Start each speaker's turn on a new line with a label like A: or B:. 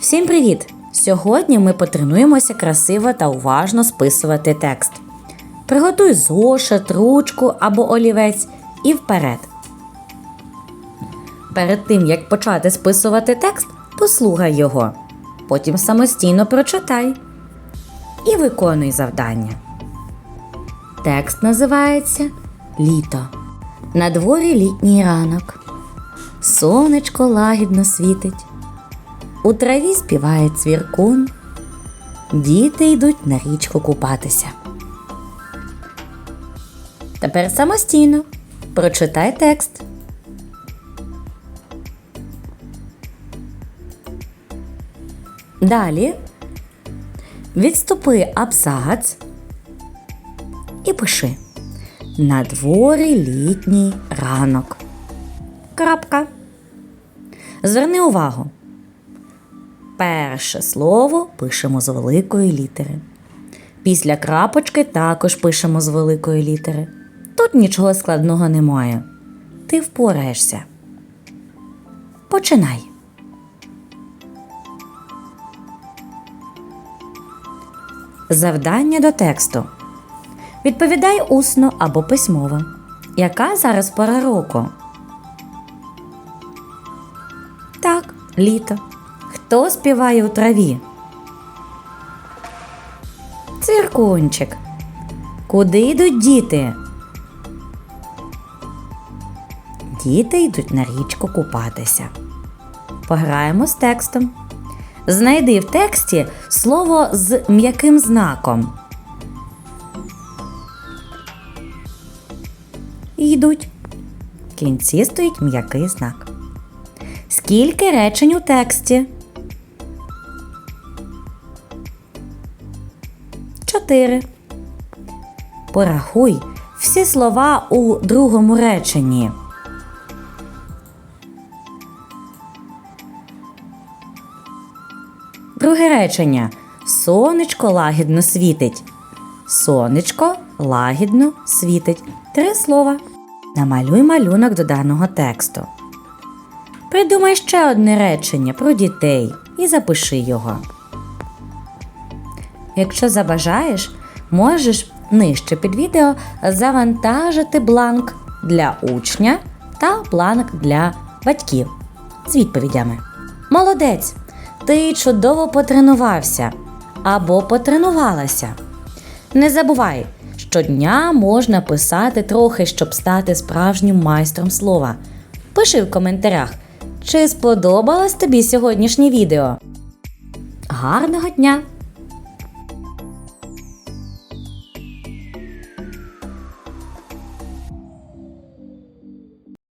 A: Всім привіт! Сьогодні ми потренуємося красиво та уважно списувати текст. Приготуй зошит, ручку або олівець і вперед. Перед тим як почати списувати текст, послухай його. Потім самостійно прочитай і виконуй завдання. Текст називається Літо. На дворі літній ранок. Сонечко лагідно світить. У траві співає цвіркун. Діти йдуть на річку купатися. Тепер самостійно прочитай текст. Далі відступи абзац і пиши. На дворі літній ранок. Крапка. Зверни увагу. Перше слово пишемо з великої літери. Після крапочки також пишемо з великої літери. Тут нічого складного немає. Ти впораєшся. Починай. Завдання до тексту. Відповідай усно або письмово. Яка зараз пора року? Так, літо. Хто співає у траві? Циркунчик. Куди йдуть діти? Діти йдуть на річку купатися. Пограємо з текстом. Знайди в тексті слово з м'яким знаком. Йдуть. В кінці стоїть м'який знак. Скільки речень у тексті? Чотири. Порахуй всі слова у другому реченні. Друге речення. Сонечко лагідно світить. Сонечко лагідно світить. Три слова. Намалюй малюнок до даного тексту. Придумай ще одне речення про дітей і запиши його. Якщо забажаєш, можеш нижче під відео завантажити бланк для учня та бланк для батьків з відповідями. Молодець! Ти чудово потренувався або потренувалася. Не забувай, щодня можна писати трохи, щоб стати справжнім майстром слова. Пиши в коментарях, чи сподобалось тобі сьогоднішнє відео. Гарного дня!